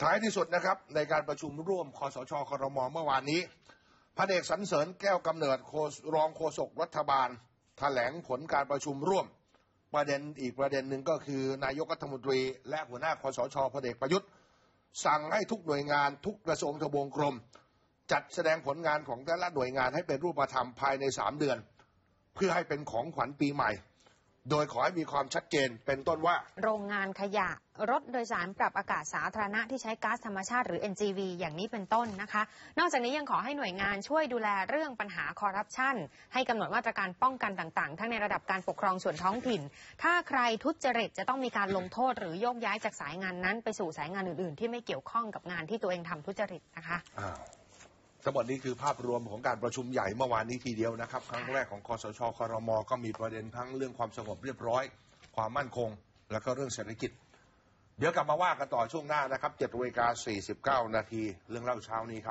ท้ายที่สุดนะครับ ในการประชุมร่วมคอสชครมเมื่อวานนี้พระเอกสรรเสริญแก้วกำเนิดโฆษรองโฆษกรัฐบาลแถลงผลการประชุมร่วม ประเด็นอีกประเด็นหนึ่งก็คือนายกรัฐมนตรี และหัวหน้าคอสชพลเอกประยุทธ์ สั่งให้ทุกหน่วยงานทุกกระทรวงทบวงกรม จัดแสดงผลงานของแต่ละหน่วยงานให้เป็นรูปธรรมภายใน3เดือน เพื่อให้เป็นของขวัญปีใหม่ โดยขอให้มีความชัดเจนเป็นต้นว่า โรงงานขยะ รถโดยสารปรับอากาศสาธารณะที่ใช้ก๊าซธรรมชาติหรือ NGV อย่างนี้เป็นต้นนะคะ นอกจากนี้ยังขอให้หน่วยงานช่วยดูแลเรื่องปัญหาคอร์รัปชันให้กำหนดมาตรการป้องกันต่างๆ ทั้งในระดับการปกครองส่วนท้องถิ่น ถ้าใครทุจริตจะต้องมีการลงโทษหรือโยกย้ายจากสายงานนั้น ไปสู่สายงานอื่น ๆ ที่ไม่เกี่ยวข้องกับงานที่ตัวเองทำทุจริตนะคะอ้าว ทั้งหมดนี้คือภาพรวมของการประชุมใหญ่เมื่อวานนี้ทีเดียวนะครับ ครั้งแรกของคอสชครมก็มีประเด็นทั้งเรื่องความสงบเรียบร้อย ความมั่นคง แล้วก็เรื่องเศรษฐกิจ เดี๋ยวกลับมาว่ากันต่อช่วงหน้านะครับ7นาฬิกา49 นาทีเรื่องเล่าเช้านี้ครับ